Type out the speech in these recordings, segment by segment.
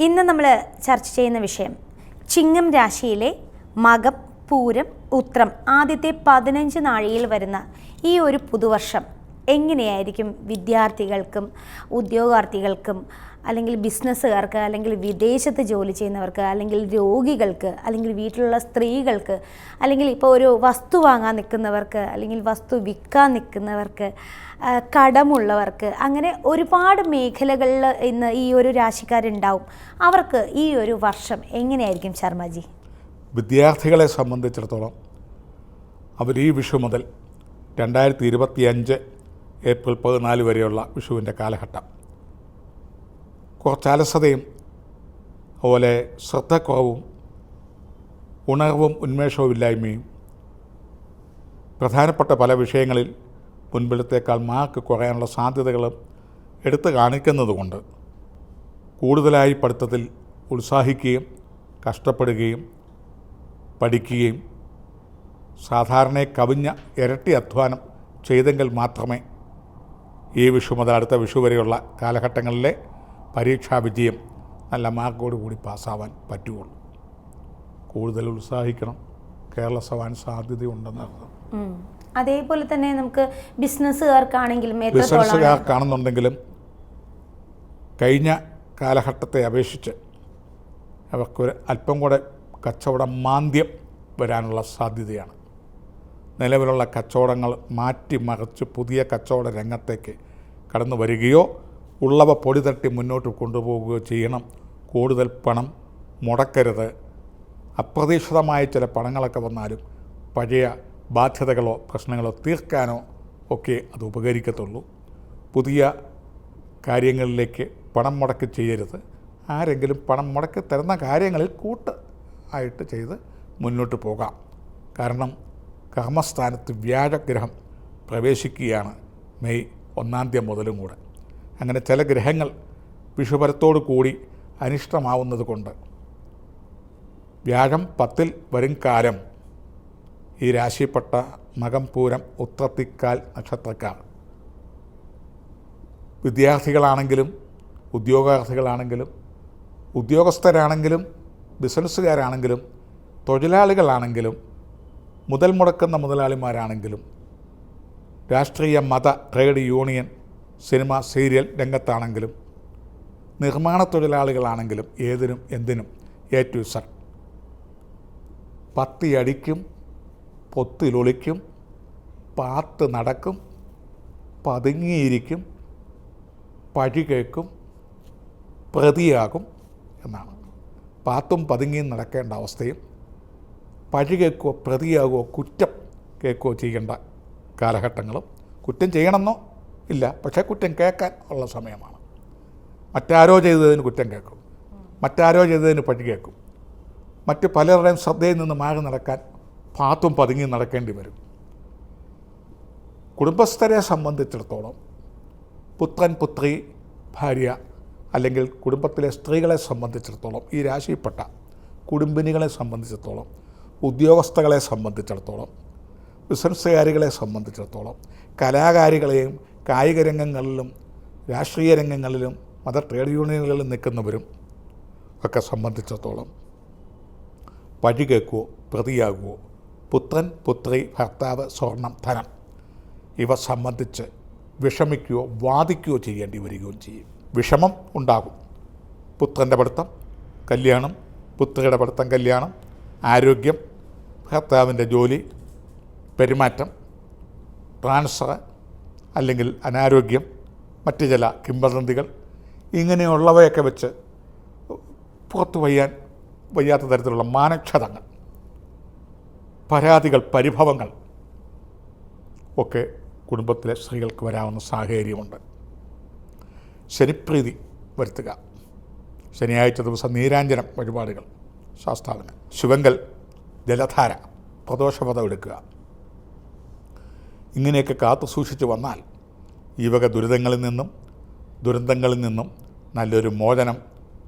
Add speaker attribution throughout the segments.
Speaker 1: ഇന്ന് നമ്മൾ ചർച്ച ചെയ്യുന്ന വിഷയം ചിങ്ങം രാശിയിലെ മകം പൂരം ഉത്രം ആദ്യത്തെ പതിനഞ്ച് നാഴിയിൽ വരുന്ന ഈ ഒരു പുതുവർഷം എങ്ങനെയായിരിക്കും വിദ്യാർത്ഥികൾക്കും ഉദ്യോഗാർത്ഥികൾക്കും അല്ലെങ്കിൽ ബിസിനസ്സുകാർക്ക് അല്ലെങ്കിൽ വിദേശത്ത് ജോലി ചെയ്യുന്നവർക്ക് അല്ലെങ്കിൽ രോഗികൾക്ക് അല്ലെങ്കിൽ വീട്ടിലുള്ള സ്ത്രീകൾക്ക് അല്ലെങ്കിൽ ഇപ്പോൾ ഒരു വസ്തു വാങ്ങാൻ നിൽക്കുന്നവർക്ക് അല്ലെങ്കിൽ വസ്തു വിൽക്കാൻ നിൽക്കുന്നവർക്ക് കടമുള്ളവർക്ക് അങ്ങനെ ഒരുപാട് മേഖലകളിൽ ഇന്ന് ഈ ഒരു രാശിക്കാരുണ്ടാവും. അവർക്ക് ഈ ഒരു വർഷം എങ്ങനെയായിരിക്കും ശർമ്മജി?
Speaker 2: വിദ്യാർത്ഥികളെ സംബന്ധിച്ചിടത്തോളം അവർ ഈ വിഷു മുതൽ രണ്ടായിരത്തി ഇരുപത്തിയഞ്ച് ഏപ്രിൽ പതിനാല് വരെയുള്ള വിഷുവിന്റെ കാലഘട്ടം. കുറച്ച് അലസതയും അതുപോലെ ശ്രദ്ധക്കുറവും ഉണർവും ഉന്മേഷവും ഇല്ലായ്മയും പ്രധാനപ്പെട്ട പല വിഷയങ്ങളിൽ മുൻപിലത്തേക്കാൾ മാർക്ക് കുറയാനുള്ള സാധ്യതകളും എടുത്തു കാണിക്കുന്നതുകൊണ്ട് കൂടുതലായി പഠിത്തത്തിൽ ഉത്സാഹിക്കുകയും കഷ്ടപ്പെടുകയും പഠിക്കുകയും സാധാരണയെ കവിഞ്ഞ ഇരട്ടി അധ്വാനം ചെയ്തെങ്കിൽ മാത്രമേ ഈ വിഷു മുതൽ അടുത്ത വിഷു വരെയുള്ള കാലഘട്ടങ്ങളിലെ പരീക്ഷാ വിജയം നല്ല മാർക്കോട് കൂടി പാസ്സാവാൻ പറ്റുകയുള്ളൂ. കൂടുതൽ ഉത്സാഹിക്കണം. കേരള സവാൻ സാധ്യതയുണ്ടെന്നർത്ഥം.
Speaker 1: അതേപോലെ തന്നെ നമുക്ക് ബിസിനസ്സുകാർക്കാണെങ്കിലും
Speaker 2: ബിസിനസ്സുകാർക്കാണെന്നുണ്ടെങ്കിലും കഴിഞ്ഞ കാലഘട്ടത്തെ അപേക്ഷിച്ച് അവർക്കൊരു അല്പം കൂടെ കച്ചവട മാന്ദ്യം വരാനുള്ള സാധ്യതയാണ്. നിലവിലുള്ള കച്ചവടങ്ങൾ മാറ്റിമറിച്ച് പുതിയ കച്ചവട രംഗത്തേക്ക് കടന്നു വരികയോ ഉള്ളവ പൊടി തട്ടി മുന്നോട്ട് കൊണ്ടുപോവുകയോ ചെയ്യണം. കൂടുതൽ പണം മുടക്കരുത്. അപ്രതീക്ഷിതമായ ചില പണങ്ങളൊക്കെ വന്നാലും പഴയ ബാധ്യതകളോ പ്രശ്നങ്ങളോ തീർക്കാനോ ഒക്കെ അത് ഉപകരിക്കത്തുള്ളൂ. പുതിയ കാര്യങ്ങളിലേക്ക് പണം മുടക്കി ചെയ്യരുത്. ആരെങ്കിലും പണം മുടക്കി തരുന്ന കാര്യങ്ങളിൽ കൂട്ട് ആയിട്ട് ചെയ്ത് മുന്നോട്ട് പോകാം. കാരണം കർമ്മസ്ഥാനത്ത് വ്യാഴഗ്രഹം പ്രവേശിക്കുകയാണ് മെയ് ഒന്നാം തീയതി മുതലും കൂടെ. അങ്ങനെ ചില ഗ്രഹങ്ങൾ വിഷുപരത്തോടു കൂടി അനിഷ്ടമാവുന്നത് കൊണ്ട്. വ്യാഴം പത്തിൽ വരും കാലം. ഈ രാശിപ്പെട്ട മകം പൂരം ഉത്രത്തിക്കാൽ നക്ഷത്രക്കാർ. വിദ്യാർത്ഥികളാണെങ്കിലും ഉദ്യോഗാർത്ഥികളാണെങ്കിലും ഉദ്യോഗസ്ഥരാണെങ്കിലും ബിസിനസ്സുകാരാണെങ്കിലും തൊഴിലാളികളാണെങ്കിലും മുതൽ മുടക്കുന്ന മുതലാളിമാരാണെങ്കിലും രാഷ്ട്രീയ മത ട്രേഡ് യൂണിയൻ സിനിമ സീരിയൽ രംഗത്താണെങ്കിലും നിർമ്മാണ തൊഴിലാളികളാണെങ്കിലും ഏതിനും എന്തിനും എ ടു സെഡ് പത്തിയടിക്കും പൊത്തിലൊളിക്കും പാത്ത് നടക്കും പതുങ്ങിയിരിക്കും പഴി കേൾക്കും പ്രതിയാകും എന്നാണ്. പാത്തും പതുങ്ങിയും നടക്കേണ്ട അവസ്ഥയും പഴി കേൾക്കുകയോ പ്രതിയാകുകയോ കുറ്റം കേൾക്കുകയോ ചെയ്യേണ്ട കാലഘട്ടങ്ങളും കുറ്റം ചെയ്യണമെന്നോ ഇല്ല. പക്ഷേ കുറ്റം കേൾക്കാൻ ഉള്ള സമയമാണ്. മറ്റാരോ ചെയ്തതിന് കുറ്റം കേൾക്കും. മറ്റാരോ ചെയ്തതിന് പഴി കേൾക്കും. മറ്റ് പലരുടെയും ശ്രദ്ധയിൽ നിന്ന് മാറി നടക്കാൻ പാത്തും പതുങ്ങി നടക്കേണ്ടി വരും. കുടുംബസ്ഥരെ സംബന്ധിച്ചിടത്തോളം പുത്രൻ പുത്രി ഭാര്യ അല്ലെങ്കിൽ കുടുംബത്തിലെ സ്ത്രീകളെ സംബന്ധിച്ചിടത്തോളം ഈ രാശിയിൽപ്പെട്ട കുടുംബിനികളെ സംബന്ധിച്ചിടത്തോളം ഉദ്യോഗസ്ഥകളെ സംബന്ധിച്ചിടത്തോളം ബിസിനസ്സുകാരികളെ സംബന്ധിച്ചിടത്തോളം കലാകാരികളെയും കായിക രംഗങ്ങളിലും രാഷ്ട്രീയ രംഗങ്ങളിലും മത ട്രേഡ് യൂണിയനുകളിലും നിൽക്കുന്നവരും ഒക്കെ സംബന്ധിച്ചിടത്തോളം പഴി കേൾക്കുവോ പ്രതിയാകുവോ പുത്രൻ പുത്രി ഭർത്താവ് സ്വർണം ധനം ഇവ സംബന്ധിച്ച് വിഷമിക്കുകയോ വാദിക്കുകയോ ചെയ്യേണ്ടി വരികയും ചെയ്യും. വിഷമം ഉണ്ടാകും. പുത്രന്റെ പഠിത്തം കല്യാണം പുത്രിയുടെ പഠിത്തം കല്യാണം ആരോഗ്യം ഭർത്താവിന്റെ ജോലി പെരുമാറ്റം ട്രാൻസ്ഫർ അല്ലെങ്കിൽ അനാരോഗ്യം മറ്റ് ചില കിംവദന്തികൾ ഇങ്ങനെയുള്ളവയൊക്കെ വെച്ച് പുറത്തു വയ്യാൻ വയ്യാത്ത തരത്തിലുള്ള മാനക്ഷതങ്ങൾ പരാതികൾ പരിഭവങ്ങൾ ഒക്കെ കുടുംബത്തിലെ സ്ത്രീകൾക്ക് വരാവുന്ന സാഹചര്യമുണ്ട്. ശനിപ്രീതി വരുത്തുക. ശനിയാഴ്ച ദിവസം നീരാഞ്ജനം വഴിപാടുകൾ ശാസ്താവിന്. ശിവങ്കൽ ജലധാര പ്രദോഷപഥം എടുക്കുക. ഇങ്ങനെയൊക്കെ കാത്തു സൂക്ഷിച്ചു വന്നാൽ ഈ വക ദുരിതങ്ങളിൽ നിന്നും ദുരന്തങ്ങളിൽ നിന്നും നല്ലൊരു മോചനം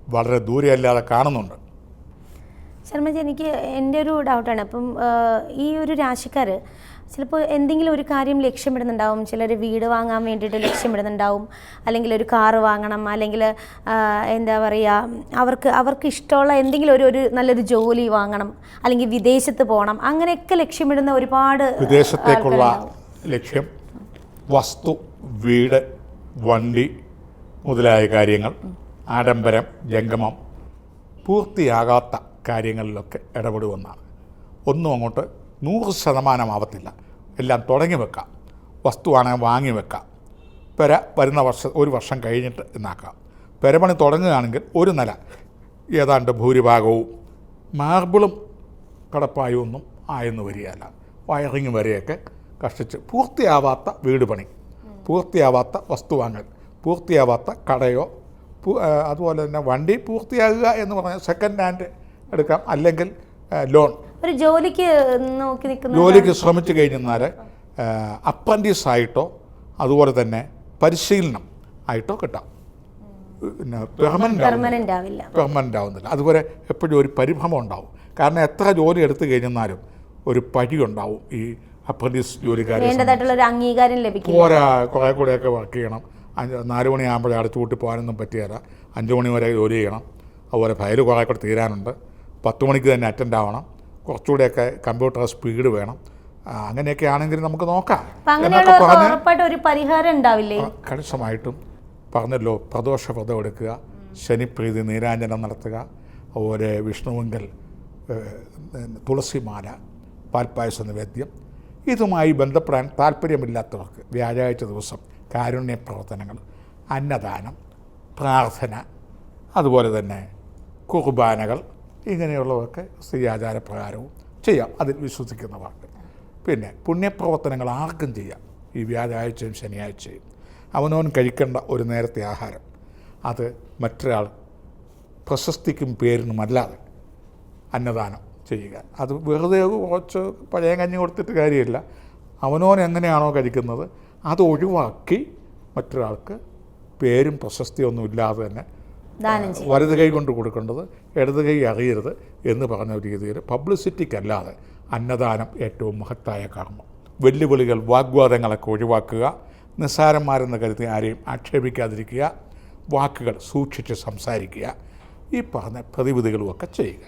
Speaker 2: വളരെ ദൂരെയല്ലാതെ കാണുന്നുണ്ട്.
Speaker 1: ശർമ്മജി എനിക്ക് എന്റെ ഒരു ഡൗട്ടാണ്. അപ്പം ഈ ഒരു രാശിക്കാർ ചിലപ്പോൾ എന്തെങ്കിലും ഒരു കാര്യം ലക്ഷ്യമിടുന്നുണ്ടാവും. ചിലർ വീട് വാങ്ങാൻ വേണ്ടിയിട്ട് ലക്ഷ്യമിടുന്നുണ്ടാവും. അല്ലെങ്കിൽ ഒരു കാറ് വാങ്ങണം. അല്ലെങ്കിൽ എന്താ പറയുക അവർക്ക് അവർക്ക് ഇഷ്ടമുള്ള എന്തെങ്കിലും ഒരു ഒരു നല്ലൊരു ജോലി വാങ്ങണം. അല്ലെങ്കിൽ വിദേശത്ത് പോകണം. അങ്ങനെയൊക്കെ ലക്ഷ്യമിടുന്ന ഒരുപാട്
Speaker 2: വിദേശത്തേക്കുള്ള ലക്ഷ്യം വസ്തു വീട് വണ്ടി മുതലായ കാര്യങ്ങൾ ആഡംബരം ജംഗമം പൂർത്തിയാകാത്ത കാര്യങ്ങളിലൊക്കെ ഇടപെടുമെന്നാണ്. ഒന്നും അങ്ങോട്ട് നൂറ് ശതമാനമാവത്തില്ല. എല്ലാം തുടങ്ങി വെക്കാം. വസ്തുവാണെങ്കിൽ വാങ്ങി വെക്കാം. പെര വരുന്ന വർഷം ഒരു വർഷം കഴിഞ്ഞിട്ട് എന്നാക്കാം. പെരപണി തുടങ്ങുകയാണെങ്കിൽ ഒരു നില ഏതാണ്ട് ഭൂരിഭാഗവും മാർബിളും കടപ്പായൊന്നും ആയെന്ന് വരികയല്ല. വയറിങ് വരെയൊക്കെ കഷ്ടിച്ച്. പൂർത്തിയാവാത്ത വീട് പണി. പൂർത്തിയാവാത്ത വസ്തു വാങ്ങൽ പൂർത്തിയാവാത്ത കടയോ അതുപോലെ തന്നെ വണ്ടി പൂർത്തിയാകുക എന്ന് പറഞ്ഞാൽ സെക്കൻഡ് ഹാൻഡ് എടുക്കാം. അല്ലെങ്കിൽ ലോൺ
Speaker 1: ഒരു ജോലിക്ക് നോക്കി നിൽക്കുന്ന
Speaker 2: ജോലിക്ക് ശ്രമിച്ചു കഴിഞ്ഞാൽ അപ്രന്റീസ് ആയിട്ടോ അതുപോലെ തന്നെ പരിശീലനം ആയിട്ടോ കിട്ടാം. പിന്നെ
Speaker 1: പെർമനന്റ് ആവില്ല.
Speaker 2: പെർമനന്റ് ആവുന്നില്ല. അതുപോലെ എപ്പോഴും ഒരു പരിഭ്രമം ഉണ്ടാവും. കാരണം എത്ര ജോലി എടുത്തു കഴിഞ്ഞാലും ഒരു പഴി ഉണ്ടാവും ഈ ജോലിക്കാരെ
Speaker 1: വേണ്ടതായിട്ടുള്ള ഒരു അംഗീകാരം ലഭിക്കും
Speaker 2: പോരാ കുറേ കൂടെയൊക്കെ വർക്ക് ചെയ്യണം. അഞ്ച് നാല് മണിയാകുമ്പോഴേ അടച്ചു കൂട്ടി പോകാനൊന്നും പറ്റിയല്ല അഞ്ച് മണി വരെ ജോലി ചെയ്യണം. അതുപോലെ ഫയൽ കുറേ കൂടെ തീരാനുണ്ട്. പത്ത് മണിക്ക് തന്നെ അറ്റൻഡ് ആവണം. കുറച്ചുകൂടെയൊക്കെ കമ്പ്യൂട്ടർ സ്പീഡ് വേണം. അങ്ങനെയൊക്കെ ആണെങ്കിൽ നമുക്ക് നോക്കാം.
Speaker 1: ഒരു പരിഹാരം ഉണ്ടാവില്ലേ?
Speaker 2: കണിശമായിട്ടും പറഞ്ഞല്ലോ പ്രദോഷ വ്രതം എടുക്കുക ശനിപ്രീതി നീരാഞ്ജനം നടത്തുക അതുപോലെ വിഷ്ണുവെങ്കിൽ തുളസിമാല പാൽപ്പായസ നിവേദ്യം ഇതുമായി ബന്ധപ്പെടാൻ താല്പര്യമില്ലാത്തവർക്ക് വ്യാഴാഴ്ച ദിവസം കാരുണ്യ പ്രവർത്തനങ്ങൾ അന്നദാനം പ്രാർത്ഥന അതുപോലെ തന്നെ കുർബാനകൾ ഇങ്ങനെയുള്ളതൊക്കെ സ്ത്രീ പ്രകാരവും ചെയ്യാം. അതിൽ വിശ്വസിക്കുന്നവർക്ക് പിന്നെ പുണ്യപ്രവർത്തനങ്ങൾ ആർക്കും ചെയ്യാം. ഈ വ്യാഴാഴ്ചയും ശനിയാഴ്ചയും അവനവൻ കഴിക്കേണ്ട ഒരു നേരത്തെ ആഹാരം. അത് മറ്റൊരാൾ പ്രശസ്തിക്കും പേരിനുമല്ലാതെ അന്നദാനം ചെയ്യുക. അത് വെറുതെ കുറച്ച് പഴയ കഞ്ഞി കൊടുത്തിട്ട് കാര്യമില്ല. അവനോൻ എങ്ങനെയാണോ കഴിക്കുന്നത് അത് ഒഴിവാക്കി മറ്റൊരാൾക്ക് പേരും പ്രശസ്തിയൊന്നും ഇല്ലാതെ തന്നെ വലത് കൈ കൊണ്ട് കൊടുക്കേണ്ടത് ഇടത് കൈ അറിയരുത് എന്ന് പറഞ്ഞ രീതിയിൽ പബ്ലിസിറ്റിക്കല്ലാതെ അന്നദാനം ഏറ്റവും മഹത്തായ കർമ്മം. വെല്ലുവിളികൾ വാഗ്വാദങ്ങളൊക്കെ ഒഴിവാക്കുക നിസ്സാരന്മാരെന്ന് കരുതി ആരെയും ആക്ഷേപിക്കാതിരിക്കുക വാക്കുകൾ സൂക്ഷിച്ച് സംസാരിക്കുക ഈ പറഞ്ഞ പ്രതിവിധികളുമൊക്കെ ചെയ്യുക.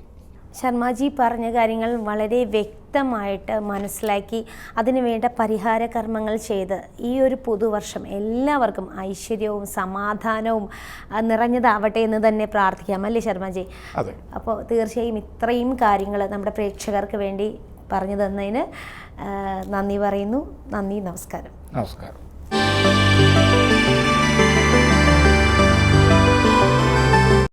Speaker 1: ശർമാജി പറഞ്ഞ കാര്യങ്ങൾ വളരെ വ്യക്തമായിട്ട് മനസ്സിലാക്കി അതിനുവേണ്ട പരിഹാര കർമ്മങ്ങൾ ചെയ്ത് ഈ ഒരു പുതുവർഷം എല്ലാവർക്കും ഐശ്വര്യവും സമാധാനവും നിറഞ്ഞതാവട്ടെ എന്ന് തന്നെ പ്രാർത്ഥിക്കാം അല്ലേ
Speaker 2: ശർമ്മജി
Speaker 1: അപ്പോൾ തീർച്ചയായും ഇത്രയും കാര്യങ്ങൾ നമ്മുടെ പ്രേക്ഷകർക്ക് വേണ്ടി പറഞ്ഞു തന്നതിന് നന്ദി പറയുന്നു. നന്ദി നമസ്കാരം.
Speaker 2: നമസ്കാരം.